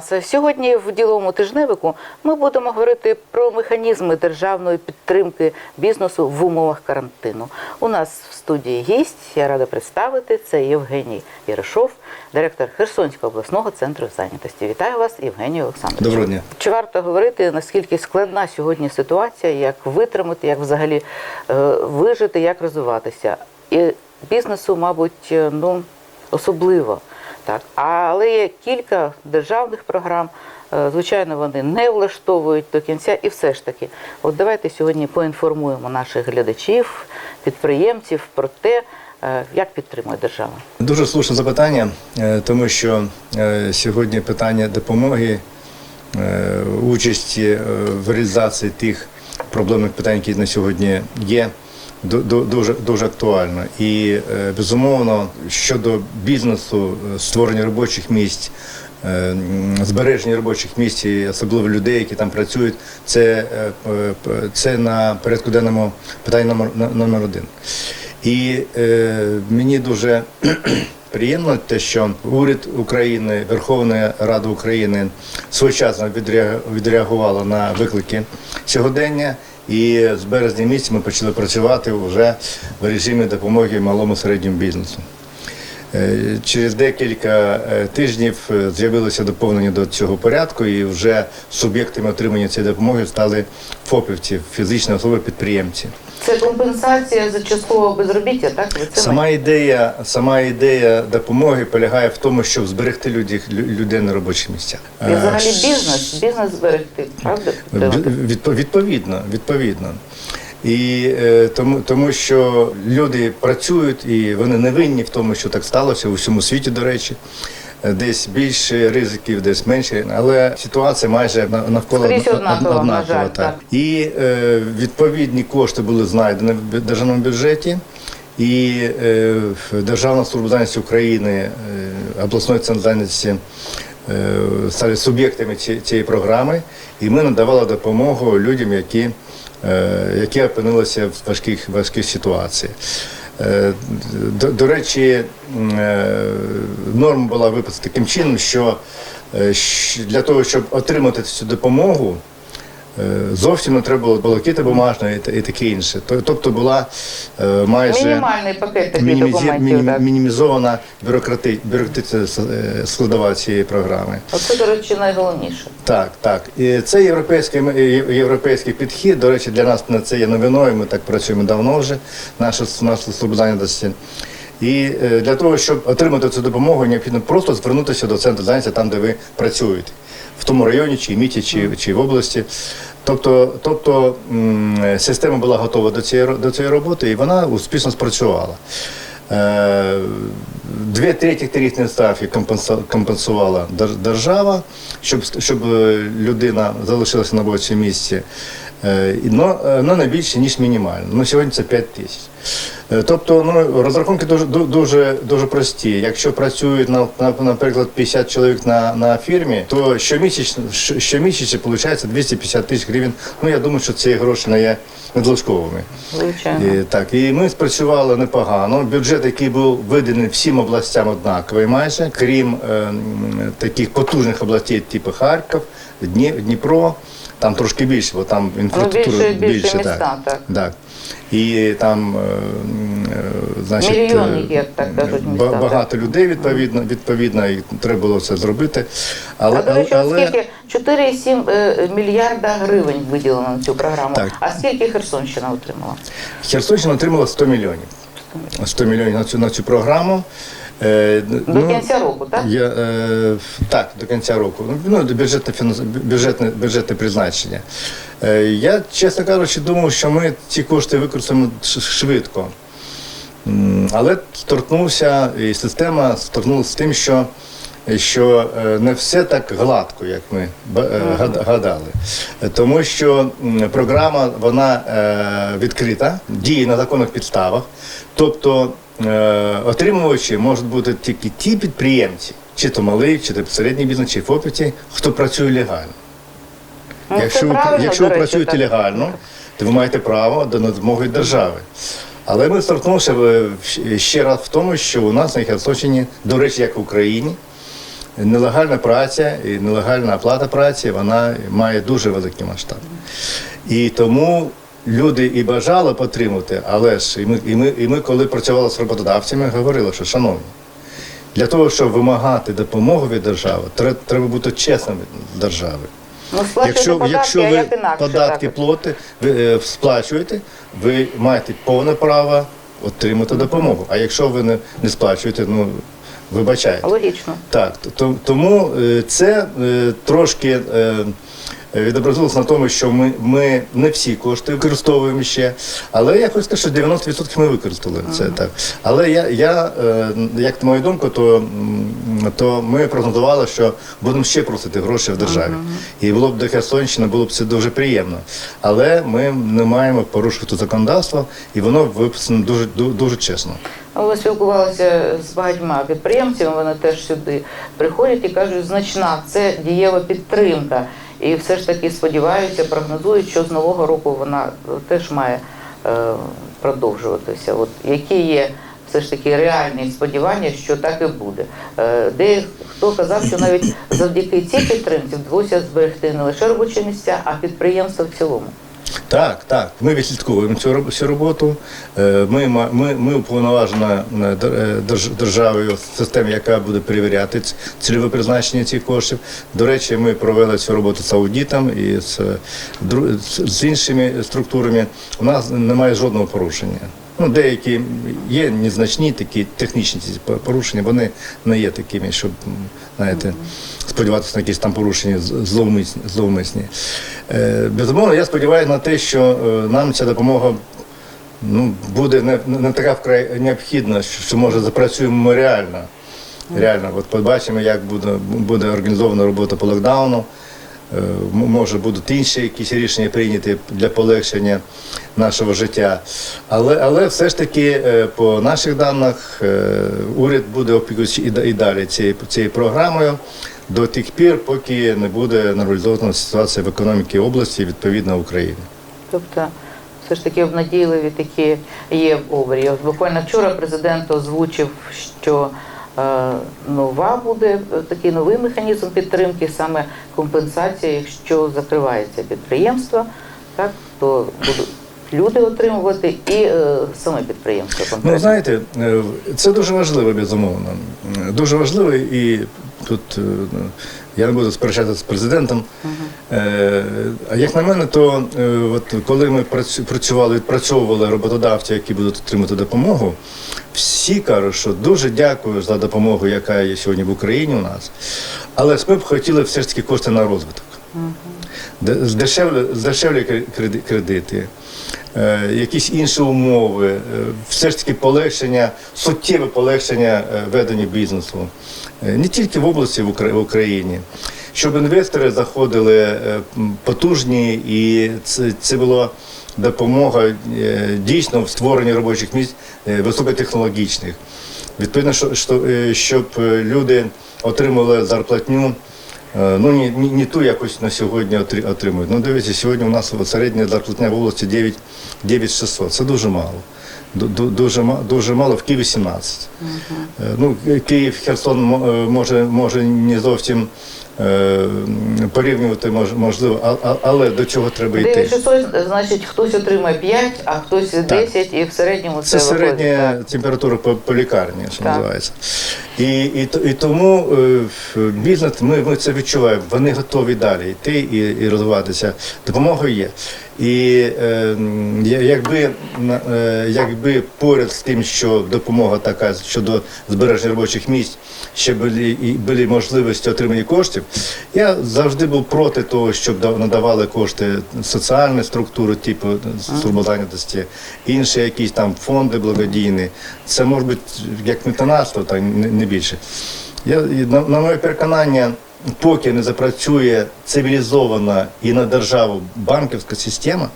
Вас сьогодні. В діловому тижневику ми будемо говорити про механізми державної підтримки бізнесу в умовах карантину. У нас в студії гість. Я рада представити. Це Євгеній Єришов, директор Херсонського обласного центру зайнятості. Вітаю вас, Євгеній Олександрович. Доброго дня. Чи варто говорити наскільки складна сьогодні ситуація, як витримати, як взагалі е, вижити, як розвиватися? І бізнесу, мабуть, е, ну особливо. Так, але є кілька державних програм. е, Звичайно, вони не влаштовують до кінця, і все ж таки, от давайте сьогодні поінформуємо наших глядачів, підприємців про те, е, як підтримує держава. Дуже слушне запитання, е, тому що сьогодні питання допомоги, участі в реалізації тих проблемних питань, які на сьогодні є, дуже, дуже актуально. І е, безумовно щодо бізнесу, е, створення робочих місць. е, Збереження робочих місць, особливо людей, які там працюють, це, це на порядку денному питання номер, номер один. І е, мені дуже приємно те, що уряд України, Верховна Рада України своєчасно відреаг- відреагувала на виклики сьогодення. І з березня місяця ми почали працювати вже в режимі допомоги малому середньому бізнесу. Е, Через декілька е, тижнів е, з'явилося доповнення до цього порядку, і вже суб'єктами отримання цієї допомоги стали ФОПівці, фізичні особи підприємці. Це компенсація за часткового безробіття, так? Це Сама ідея, сама ідея допомоги полягає в тому, щоб зберегти людей, людей на робочих місцях. І взагалі бізнес, бізнес зберегти, правда? Відп- Відповідно, відповідно. І е, тому, тому що люди працюють і вони не винні в тому, що так сталося у всьому світі, до речі. Е, Десь більше ризиків, десь менше, але ситуація майже на- навколо Скрізь однакова, на жаль, так. так. І е, відповідні кошти були знайдені в державному бюджеті. І е, Державна служба зайнятості України, е, обласної центр зайнятості стали суб'єктами ці- цієї програми, і ми надавали допомогу людям, які, е, які опинилися в важких, важких ситуаціях. Е, До, до речі, е, норма була виписана таким чином, що е, для того, щоб отримати цю допомогу, е, зовсім не треба було балакіти бумажної і, таке інше. Тобто була е, майже Мінімальний пакет таких так. мінімізована бюрократи, бюрократична е, складова цієї програми. Оце, до речі, найголовніше. Так, так. І це європейський, європейський підхід. До речі, для нас на це є новиною. Ми так працюємо давно вже, наша служба зайнятості. І е, для того, щоб отримати цю допомогу, необхідно просто звернутися до центру зайнятості там, де ви працюєте, в тому районі, чи в міті, чи, чи в області. Тобто, тобто система була готова до цієї, до цієї роботи, і вона успішно спрацювала. Е, Дві треті тарифних ставки компенсувала дер- держава, щоб, щоб е, людина залишилася на робочому місці. Е, і- Но, е, но не більше, ніж мінімально. Ну, сьогодні це 5 тисяч. Е, Тобто ну, розрахунки дуже, дуже, дуже прості. Якщо працюють, на, на- наприклад, 50 чоловік на, на фірмі, то щомісячно, щ- щомісяця виходить 250 тисяч гривень. Ну, я думаю, що ці гроші не є надлишковими. І, так, і ми спрацювали непогано. Бюджет, який був виданий всім областям однаковий майже, крім е, таких потужних областей, типу Харків, Дні, Дніпро, там трошки більше, бо там інфраструктура більше- більше більше. міста, так, так. так. І там, е, е, значить, Мільйонники, е, як так кажуть, міста, багато людей відповідно, відповідно, і треба було це зробити. Але, а речі, але, скільки 4,7 е, мільярда гривень виділено на цю програму. Так. А скільки Херсонщина отримала? Херсонщина отримала 100 мільйонів. 100 мільйонів на цю, на цю програму. Е, До кінця року, так? Я, е, так, до кінця року. Ну, бюджетне, бюджетне, бюджетне призначення. Е, я, чесно кажучи, думав, що ми ці кошти використаємо швидко. Але торкнувся, і система стикнулася з тим, що, що е, не все так гладко, як ми е, гадали. Тому що програма вона відкрита, діє на законних підставах. Тобто отримувачі можуть бути тільки ті підприємці, чи то малий, чи то середній бізнес, чи ФОПіті, хто працює легально. Ну, якщо ви, якщо ви працюєте так. легально, то ви маєте право до допомоги держави. Але ми столкнулися е, ще раз в тому, що у нас на Херсонщині, до речі, як в Україні, нелегальна праця і нелегальна оплата праці вона має дуже великий масштаб. І тому люди і бажали потримати, але ж і ми, і ми, і ми коли працювали з роботодавцями, говорили, що шановні. Для того, щоб вимагати допомогу від держави, тре- треба бути чесним від держави. Ну, Якщо, податки, якщо ви інакше? податки так? плати, ви е, сплачуєте, ви маєте повне право отримати допомогу. А якщо ви не, не сплачуєте, ну вибачайте. Логічно. Так, то- тому е, це е, трошки е, відобразилося на тому, що ми, ми не всі кошти використовуємо ще, але я хочу сказати, що 90% ми використали це так. Але я, я е, як на мою думку, то, то ми прогнозували, що будемо ще просити гроші в державі. І було б до Херсонщини, було б це дуже приємно. Але ми не маємо порушувати законодавство, і воно виписано дуже, ду- дуже чесно. Ви спілкувалися з багатьма підприємцями, вони теж сюди приходять і кажуть, значна це дієва підтримка. І все ж таки сподіваються, прогнозують, що з нового року вона теж має е, продовжуватися. От які є все ж таки реальні сподівання, що так і буде. Е, Де хто казав, що навіть завдяки цій підтримці вдалося зберегти не лише робочі місця, а підприємства в цілому. Так, так. Ми відслідковуємо цю всю роботу. Е, Ми, ми, ми уповноважена е, е, державою система, яка буде перевіряти цільове призначення цих коштів. До речі, ми провели цю роботу з аудітом і з- з іншими структурами. У нас немає жодного порушення. Ну, деякі є незначні такі технічні порушення, вони не є такими, щоб знаєте, сподіватися на якісь там порушення зловмисні. зловмисні. Е, Безумовно, я сподіваюся на те, що е, нам ця допомога ну, буде не, не така вкрай необхідна, що може запрацюємо ми реально. Реально, от побачимо, як буде, буде організована робота по локдауну. Може будуть інші якісь рішення прийняті для полегшення нашого життя. Але, але все ж таки, е, по наших даних, е, уряд буде опікуватися і, далі цією, цією програмою до тих пір, поки не буде нормалізована ситуація в економіці області відповідно України. Тобто, все ж таки обнадійливі такі є в обрії. Буквально вчора президент озвучив, що нова буде е, такий новий механізм підтримки, саме компенсація, якщо закривається підприємство, так то будуть люди отримувати і е, саме підприємство Ну, знаєте, е, це дуже важливо, безумовно. Е, Дуже важливо, і тут е, я не буду сперечатися з президентом. Е, А як на мене, то е, от коли ми працювали, відпрацьовували роботодавців, які будуть отримати допомогу, всі кажуть, що дуже дякую за допомогу, яка є сьогодні в Україні у нас. Але ми б хотіли все ж таки кошти на розвиток. Де- Здешевлі, здешевлі кре- кредити, е, якісь інші умови, е, все ж таки полегшення, суттєве полегшення е, ведення бізнесу, Е, не тільки в області в Україні. Щоб інвестори заходили е, потужні, і це, це була допомога е, дійсно в створенні робочих місць е, високотехнологічних. Відповідно, що, що, щоб люди отримали зарплатню. Ну, не, не, не ту якось на сьогодні отримують. Ну, дивіться, сьогодні у нас середня зарплатня в області 9, 9600. Це дуже мало. Ду- ду- Дуже, дуже мало, в Києві 17. Е, Ну, Київ, Херсон може, може не зовсім порівнювати можливо, але до чого треба йти. 9600, значить, хтось отримає 5, а хтось 10, і в середньому це, Це виходить, середня так. температура по, по лікарні, що Так. називається. І, і, і тому е, бізнес, ми, ми це відчуваємо, вони готові далі йти і, і розвиватися. Допомога є. І е, якби, е, якби поряд з тим, що допомога така щодо збереження робочих місць, ще були, і були можливості отримання коштів, я завжди був проти того, щоб да- надавали кошти соціальні структури, типу зайнятості, інші якісь там фонди благодійні. Це може бути як метанарство, так не більше. Я, на, на моє переконання, поки не запрацює цивілізована і на державу банківська система,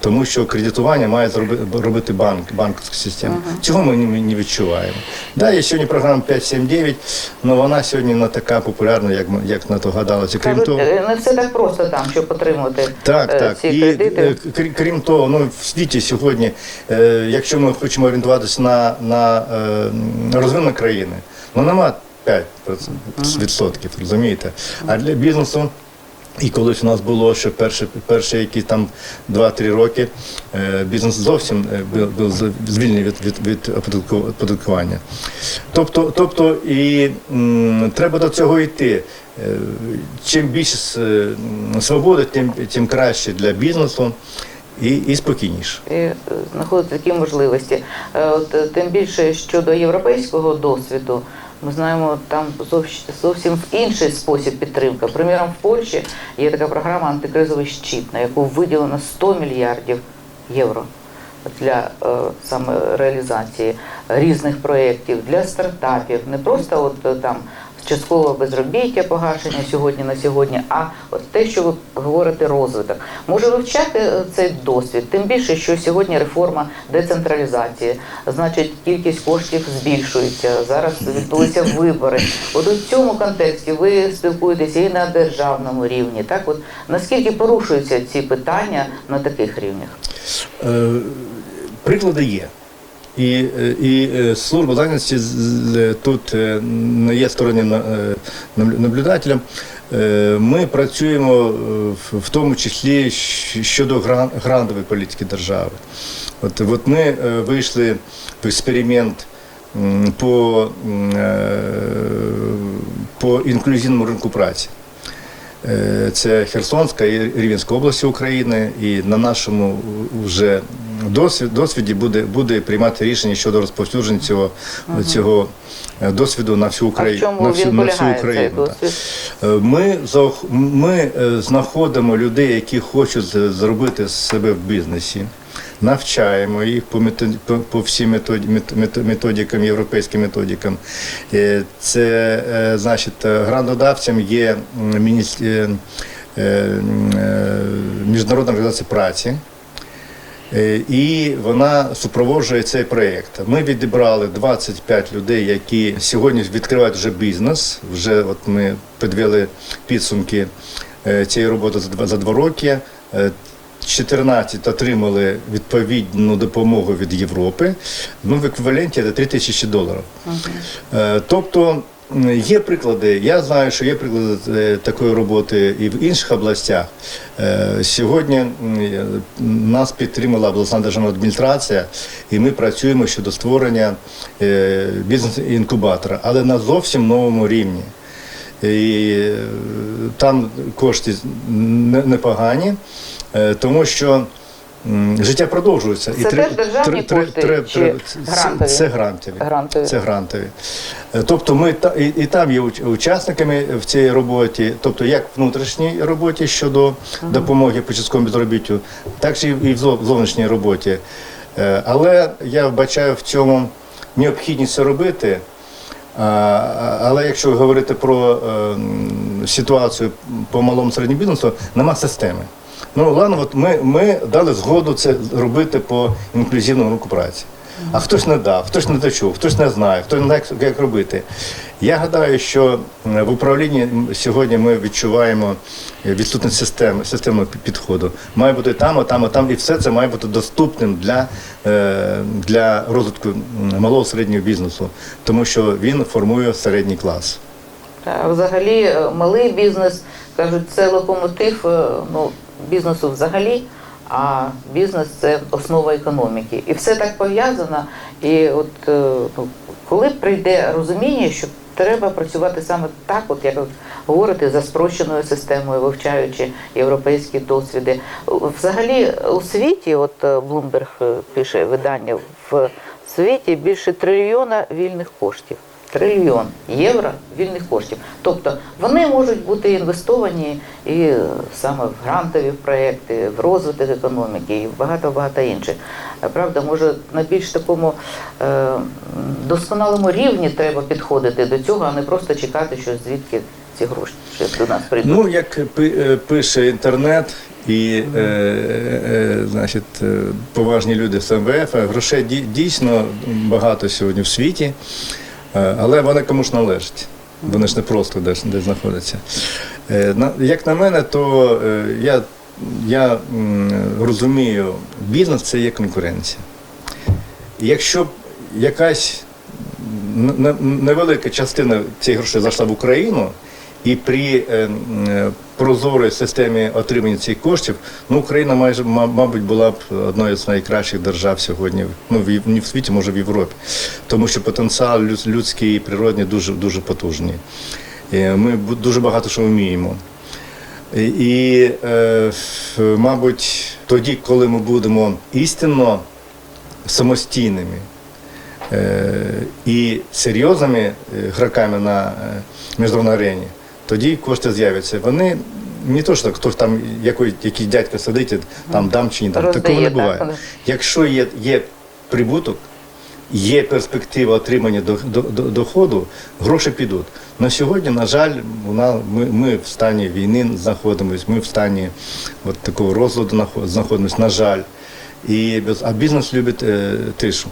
тому що кредитування має робити банк, банківська система. Цього ми не, не відчуваємо. Да, є сьогодні програма 579, але вона сьогодні не така популярна, як, як на то гадалося. Крім Кажуть, того, е, не все так просто там, щоб отримати так, е, так. ці І кредити. е, крім того, ну в світі сьогодні, е, якщо ми хочемо орієнтуватися на, на е, розвинені країни, ну нема відсотків, розумієте? А для бізнесу. І колись у нас було, що перші, перші які там 2-3 роки е, бізнес зовсім е, був, звільнений від, від, від оподаткування. Тобто, тобто і м, треба до цього йти. Е, Чим більше свободи, тим, тим краще для бізнесу і, і спокійніше. і знаходити такі можливості. От тим більше щодо європейського досвіду, ми знаємо, там зовсім інший спосіб підтримка. Приміром, в Польщі є така програма антикризовий щит, на яку виділено 100 мільярдів євро для е, саме реалізації різних проєктів для стартапів, не просто от е, там часткового безробіття, погашення сьогодні на сьогодні, а от те, що ви говорите, розвиток. Може вивчати е, цей досвід, тим більше, що сьогодні реформа децентралізації, значить, кількість коштів збільшується. Зараз відбулися вибори. От у цьому контексті ви спілкуєтеся і на державному рівні. Так, от наскільки порушуються ці питання на таких рівнях? Е, Приклади є. І, е, і е, служба зайнятості з- тут е, не є е, наблюдателем. Е, Ми працюємо е, в- тому числі щодо гран- грантової політики держави. От, от ми е, вийшли в експеримент по, е, по інклюзивному ринку праці. Е, Це Херсонська і Рівненська області України, і на нашому вже досвід, досвіді буде, буде приймати рішення щодо розповсюдження цього, цього е, досвіду на всю А в Україну. чому на всю, він на всю Україну. Е, Ми, ми е, знаходимо людей, які хочуть з- зробити себе в бізнесі, навчаємо їх по, метод- по, по всім методикам, європейським методикам. Це, значить, грантодавцям є м, мініс- м, е, Міжнародна організація праці. Е, І вона супроводжує цей проєкт. Ми відібрали 25 людей, які сьогодні відкривають вже бізнес. Вже от ми підвели підсумки е, цієї роботи за два, за два роки. Е, 14 отримали відповідну допомогу від Європи. Ну, в еквіваленті це 3 тисячі доларів. Е, Тобто є приклади. Я знаю, що є приклади е, такої роботи і в інших областях. Е, Сьогодні е, нас підтримала обласна державна адміністрація, і ми працюємо щодо створення е, бізнес-інкубатора, але на зовсім новому рівні. І е, там кошти непогані, е, тому що життя продовжується. Це теж державні кошти чи це- грантові? Це грантові. Грантові. Це грантові. Е, Тобто ми та- і, і там є учасниками в цій роботі, тобто як в внутрішній роботі щодо допомоги по частковому безробіттю, так і і в зовнішній роботі. Е, Але я вбачаю в цьому необхідність це робити. А- Але якщо говорити про е, ситуацію по малому середньому бізнесу, нема системи. Ну ладно, от ми, ми дали згоду це робити по інклюзивному ринку праці. А хтось не дав, хтось не дочув, хтось не знає, хтось не знає, як- робити. Я гадаю, що в управлінні сьогодні ми відчуваємо е, відсутність системи, системного підходу. Має бути там, а там, а там, і все це має бути доступним для, е, для розвитку малого середнього бізнесу, тому що він формує середній клас. Взагалі, е, малий бізнес кажуть, це локомотив е, ну, бізнесу взагалі, а бізнес це основа економіки. І все так пов'язано. І от е, ну, коли прийде розуміння, що треба працювати саме так, от як говорите, за спрощеною системою, вивчаючи європейські досвіди. Взагалі у світі, от Bloomberg е, пише видання, в світі більше трильйона вільних коштів трильйон євро вільних коштів. Тобто вони можуть бути інвестовані і е, саме в грантові проекти, в розвиток економіки і багато-багато інших. Правда, може на більш такому е, досконалому рівні треба підходити до цього, а не просто чекати, що звідки ці гроші ще до нас прийдуть. Ну, як е, пише інтернет і е, е, значить, е, поважні люди з МВФ, грошей дій- дійсно багато сьогодні в світі, але вони комусь належать. Вони ж не просто десь, десь знаходяться. Е, Як на мене, то е, я, я розумію, бізнес це є конкуренція. Якщо якась невелика частина цих грошей зайшла в Україну, і при е, е, прозорій системі отримання цих коштів, ну Україна майже мабуть була б одною з найкращих держав сьогодні. Ну в, не в світі, може в Європі, тому що потенціал люд- людський і природний дуже дуже потужний. Е, Ми дуже багато що вміємо. І, мабуть, тоді, коли ми будемо істинно самостійними і серйозними гравцями на міжнародній арені, тоді кошти з'являться. Вони не то, що хтось там який, якийсь дядько сидить, там дам чи ні дам. Роздає, Такого не так, буває. вони. Якщо є, є прибуток, є перспектива отримання до, до, до- доходу, гроші підуть. На сьогодні, на жаль, нас, ми, ми в стані війни знаходимося, ми в стані от такого розладу нахо- знаходимося, на жаль. І, а бізнес любить е, тишу.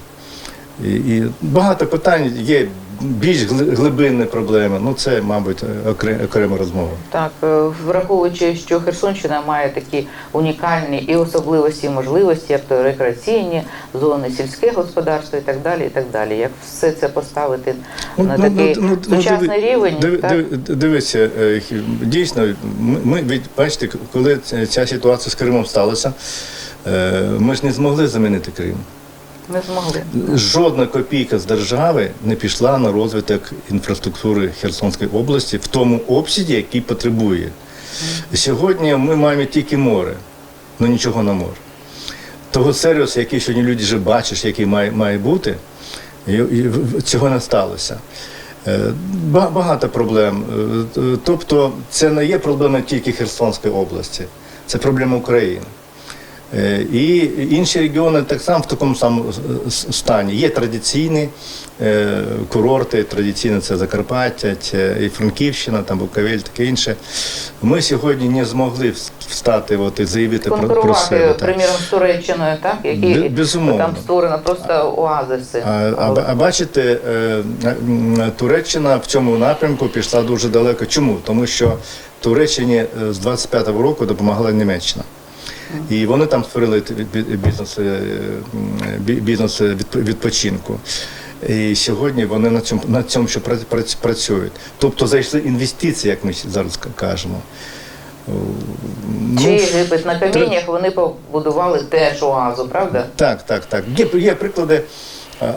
І, і багато питань є більш гли- глибинні проблеми. Ну це, мабуть, окрема розмова. Так, е, враховуючи, що Херсонщина має такі унікальні і особливості, і можливості, як то рекреаційні зони, сільське господарство і так далі. і так далі. Як все це поставити на такий сучасний диви- рівень, диви- так? Дивися, е, дійсно, ми, від- бачите, коли ця- ця ситуація з Кримом сталася, е, ми ж не змогли замінити Крим. Не змогли. Жодна копійка з держави не пішла на розвиток інфраструктури Херсонської області в тому обсязі, який потребує. Сьогодні ми маємо тільки море, але нічого на море. Того сервісу, який сьогодні люди вже бачиш, який має, має бути, цього не сталося. Е, Багато проблем. Е, Тобто це не є проблема тільки Херсонської області, це проблема України. Е, І інші регіони так само в такому самому стані. Є традиційні е, курорти, традиційно це Закарпаття, це і Франківщина, там Буковель, таке інше. Ми сьогодні не змогли встати от, і заявити про, про себе. приміром, з Туреччиною, так? Які безумовно. там створено просто оазиси. А, а, а бачите, е, Туреччина в цьому напрямку пішла дуже далеко. Чому? Тому що Туреччині е, з 25-го року допомагала Німеччина. І вони там створили бізнес, е, бізнес відпочинку. І сьогодні вони на цьому на цьому що прац- прац- працюють. Тобто зайшли інвестиції, як ми зараз к- кажемо. Чи Ну, Єгипет на каміннях вони побудували теж оазу, правда? Так, так, так. Є, є приклади,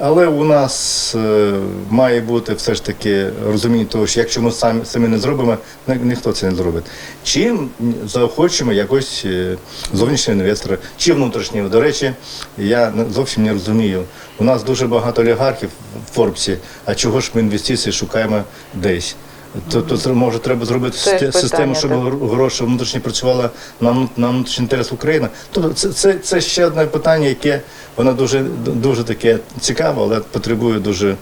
але у нас е, має бути все ж таки розуміння того, що якщо ми самі, самі не зробимо, ні- ніхто це не зробить. Чим заохочимо якось е, зовнішнього інвестора, чи внутрішнього. До речі, я зовсім не розумію. У нас дуже багато олігархів в Форбсі, а чого ж ми інвестиції шукаємо десь? Тобто може треба зробити систему, питання, щоб так. гроші внутрішні працювала на, на внутрішній інтерес України. Тобто це, це, це ще одне питання, яке воно дуже дуже таке цікаве, але потребує дуже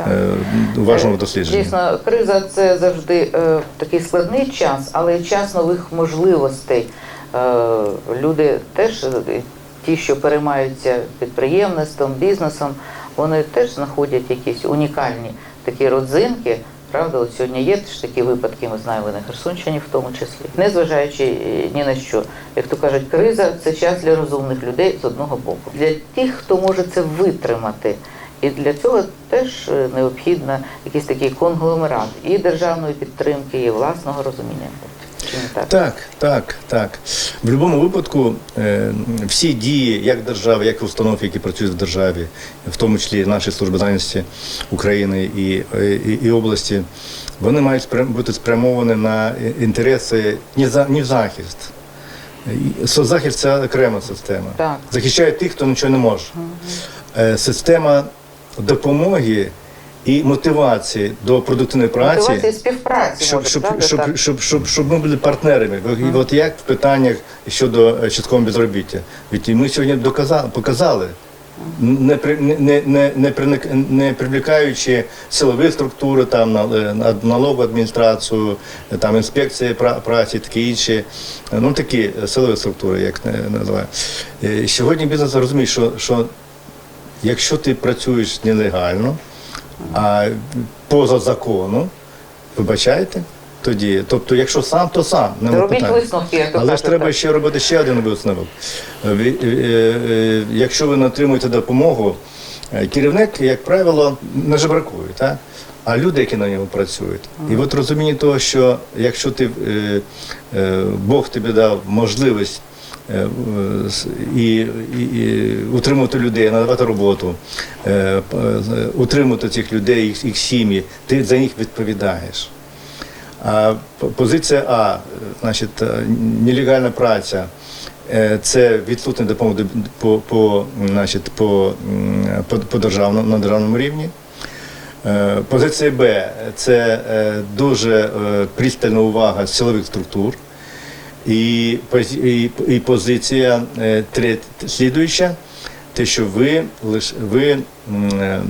е, уважного дослідження. Дійсно, криза це завжди е, такий складний час, але час нових можливостей. Е, люди теж, е, ті, що переймаються підприємництвом, бізнесом, вони теж знаходять якісь унікальні такі родзинки. Правда, от сьогодні є ж такі випадки, ми знаємо на Херсонщині в тому числі. Незважаючи е, ні на що. Як то кажуть, криза це час для розумних людей з одного боку. Для тих, хто може це витримати. І для цього теж необхідна необхідно якийсь такий конгломерат і державної підтримки, і власного розуміння. Так? Так, так, так. В будь-якому випадку е, всі дії, як держави, як установ, які працюють в державі, в тому числі наші служби зайнятості України і, і, і області, вони мають бути спрямовані на інтереси не за не в захист. І Соцзахист це окрема система. Так. Захищає тих, хто нічого не може. Е, Система допомоги і мотивації до продуктивної праці співпраці щоб, щоб, щоб, так? щоб, щоб, щоб ми були партнерами. І от як в питаннях щодо е, часткового безробіття. І ми сьогодні доказали, показали, не, не, не, не, не, не привлікаючи силові структури, там, на- е, налогову адміністрацію, е, там, інспекції пра- праці, такі інші, ну такі силові структури, як е, називаю. Е, Сьогодні бізнес розуміє, що, що якщо ти працюєш нелегально, а поза законом, вибачайте, тоді. Тобто, якщо сам, то сам. нема Робіть висновки, як Але ж треба ще робити ще один висновок. Е, е, е, Якщо ви не отримуєте допомогу, Керівник, як правило, не жебракує, так? а люди, які на ньому працюють. І от розуміння того, що якщо ти Бог тобі дав можливість і, і, і утримувати людей, надавати роботу, е, е, утримувати цих людей, їх, їх сім'ї, ти за них відповідаєш. А позиція А, е, значить, е, нелегальна праця. е, Це відсутня допомога по, по, значить, по, по, по державному, на державному рівні. Е, Позиція Б це е, дуже е, пристальна увага силових структур. І, і, і позиція е, третя, слідуюча, те, що ви, лиш, ви е, е,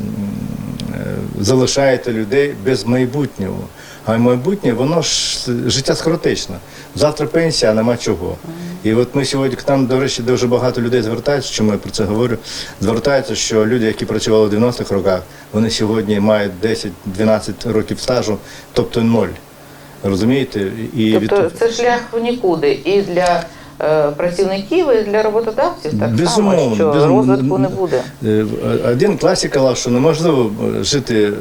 залишаєте людей без майбутнього. А майбутнє, воно ж життя скоротичне. Завтра пенсія, а нема чого. І от ми сьогодні к нам, до речі, дуже багато людей звертаються, чому я про це говорю. Звертаються, що люди, які працювали в 90-х роках, вони сьогодні мають 10-12 років стажу, тобто ноль. Розумієте? І Тобто відпов- це шлях в нікуди і для е, працівників, і для роботодавців так само, Безумовно, що безумовно. розвитку не буде. Е, Один класик казав, що неможливо е, жити,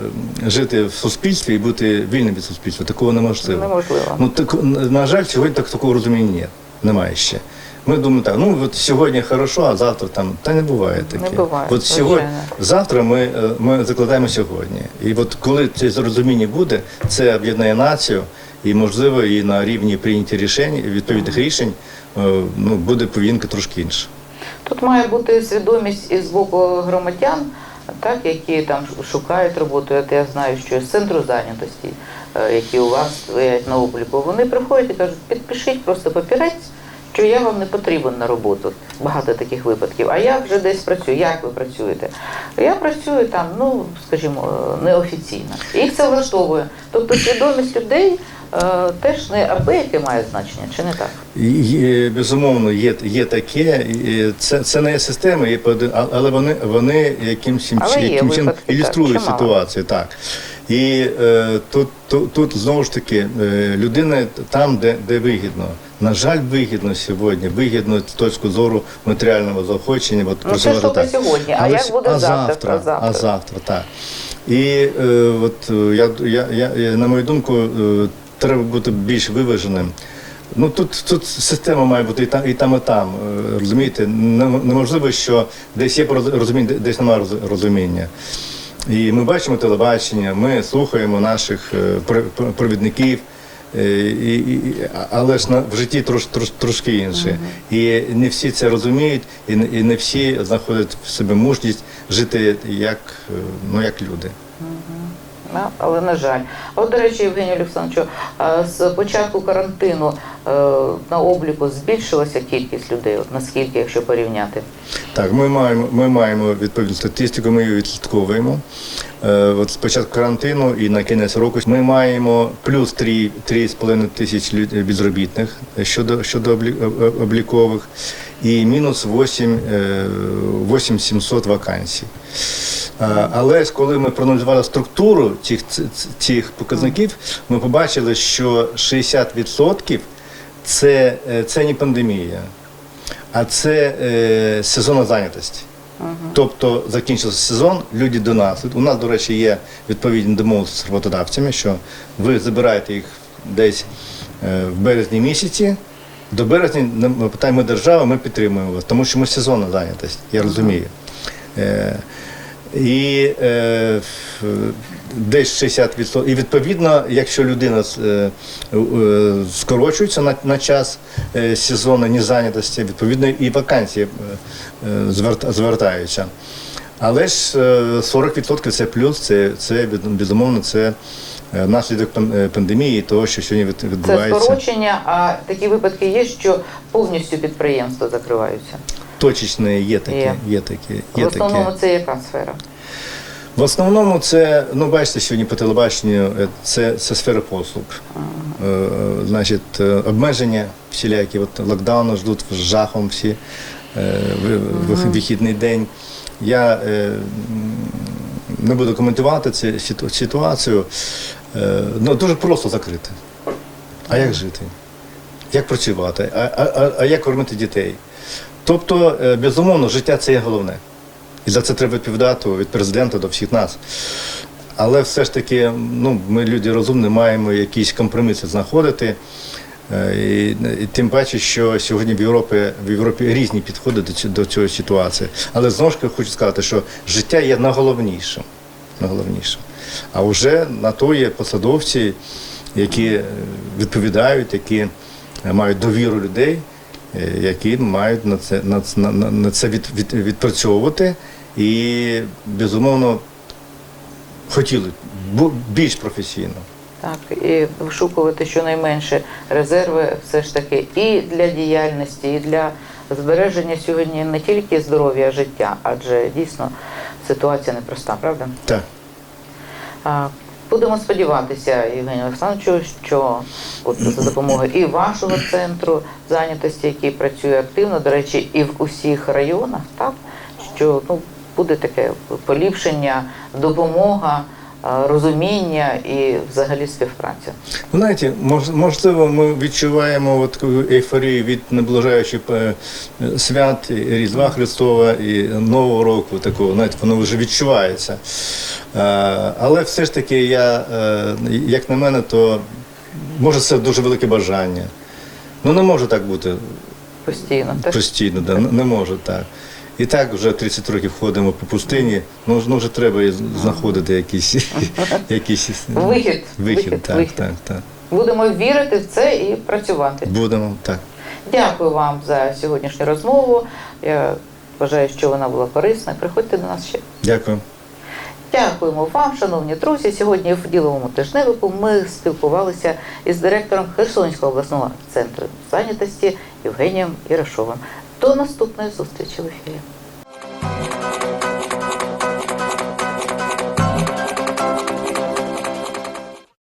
жити в суспільстві і бути вільним від суспільства. Такого неможливо. Неможливо. Ну, так, на жаль, сьогодні так, такого розуміння немає. Ще. Ми думаємо так, ну от сьогодні хорошо, а завтра там. Та не буває таке. Не буває, От сьогодні, завтра ми, е, ми закладаємо сьогодні. І от коли це зрозуміння буде, це об'єднає націю, і можливо, і на рівні прийняті рішень, відповідних рішень, е, ну, буде повінка трошки інша. Тут має бути свідомість із боку громадян, так, які там шукають роботу. От я знаю, що з центру зайнятості, е, які у вас стоять на обліку, вони приходять і кажуть, підпишіть просто папірець, що я вам не потрібен на роботу. Багато таких випадків. А я вже десь працюю. Як ви працюєте? Я працюю там, ну скажімо, е, неофіційно. Їх це влаштовує. Тобто свідомість людей е, теж не аби яке має значення, чи не так? Є, безумовно, є, є таке. Це, це не є система, є але вони, вони якимсь, Але яким чином так, ілюструють ситуацію. Так. І е, тут, тут, тут знову ж таки е, людина там, де, де вигідно. На жаль, вигідно сьогодні, вигідно з точки зору матеріального заохочення. От, Ну, це працювати так. сьогодні, а Але як буде а завтра, завтра, завтра? а завтра, так. І е, от е, я, я, я, я, на мою думку, е, треба бути більш виваженим. Ну тут, тут система має бути і там, і там, і там. е, Розумієте, неможливо, що десь є пороз- розуміння, десь немає роз- розуміння. І ми бачимо телебачення, ми слухаємо наших е, про- про- провідників. е, І, і, але ж на в житті трош, трош, трошки інше. І не всі це розуміють, і, не- і не всі знаходять в собі мужність жити як, е, ну, як люди. Але на жаль. От, до речі, Євгенію Олександровичу, з початку карантину е, на обліку збільшилася кількість людей, от наскільки, якщо порівняти? Так, ми маємо, ми маємо відповідну статистику, ми її відслідковуємо. Е, от з початку карантину і на кінець року ми маємо плюс 3 3,5 тисяч безробітних щодо, щодо облікових і мінус 8, е, 8700 вакансій. Е, Але коли ми проаналізували структуру цих, цих показників, ми побачили, що 60% це, е, це не пандемія, а це е, сезонна зайнятості. Тобто закінчився сезон, люди до нас. У нас, до речі, є відповідні домовленості з роботодавцями, що ви забираєте їх десь е, в березні місяці. До березня ми питаємо ми держава, ми підтримуємо вас, тому що ми сезонна зайнятість, я розумію. Е, і е, десь 60%. І відповідно, якщо людина е, е, скорочується на, на час е, сезону незайнятості, відповідно і вакансії е, е, звертаються. Але ж е, 40% це плюс, це, це безумовно це е, наслідок пан- е, пандемії, того, що сьогодні від- Це відбувається. скорочення, а такі випадки є, що повністю підприємства закриваються. Точечне є таке, Є. є таке. В основному таке. це яка сфера? В основному це, ну бачите, сьогодні по телебаченню е, це, це сфера послуг. Е, е, Значить, е, обмеження всілякі, от локдауну ждуть з жахом всі е, ви- вихідний день. Я е, не буду коментувати цю ситуацію. Е, Ну, дуже просто закрити. А як жити? Як працювати? А, а, а- а як кормити дітей? Тобто, е, безумовно, життя це є головне. І за це треба відповідати від президента до всіх нас. Але все ж таки, ну, ми люди розумні, маємо якісь компроміси знаходити. Е, І, і тим паче, що сьогодні в Європі, в Європі різні підходи до, ці- до цієї ситуації. Але знову ж таки хочу сказати, що життя є найголовнішим. найголовнішим. А вже на то є посадовці, які е, відповідають, які мають довіру людей, які мають на це, на, на, на- на це від, від, відпрацьовувати і, безумовно, хотіли більш професійно. Так, і вишукувати щонайменше резерви все ж таки і для діяльності, і для збереження сьогодні не тільки здоров'я, а життя, адже дійсно ситуація непроста, правда? Так. Будемо сподіватися, Євгенію Олександровичу, що от за допомогою і вашого центру зайнятості, який працює активно, до речі, і в усіх районах, так що ну буде таке поліпшення, допомога, розуміння і взагалі співпраця. Ви знаєте, можливо, ми відчуваємо таку ейфорію від наближаючих е, свят Різдва Христова і Нового року. Такого, знаєте, воно вже відчувається. Е, Але все ж таки, я, е, як на мене, то може це дуже велике бажання. Ну не може так бути Постійно. Теж постійно, да, не може так. І так вже 30 років ходимо по пустині, ну, ну вже треба знаходити якісь, якісь Вихід, вихід, так, так, так. будемо вірити в це і працювати. Будемо так. Дякую вам за сьогоднішню розмову. Я вважаю, що вона була корисна. Приходьте до нас ще. Дякую. Дякуємо вам, шановні друзі. Сьогодні в діловому тижневику ми спілкувалися із директором Херсонського обласного центру зайнятості Євгенієм Ірошовим. До наступної зустрічі в ефірі.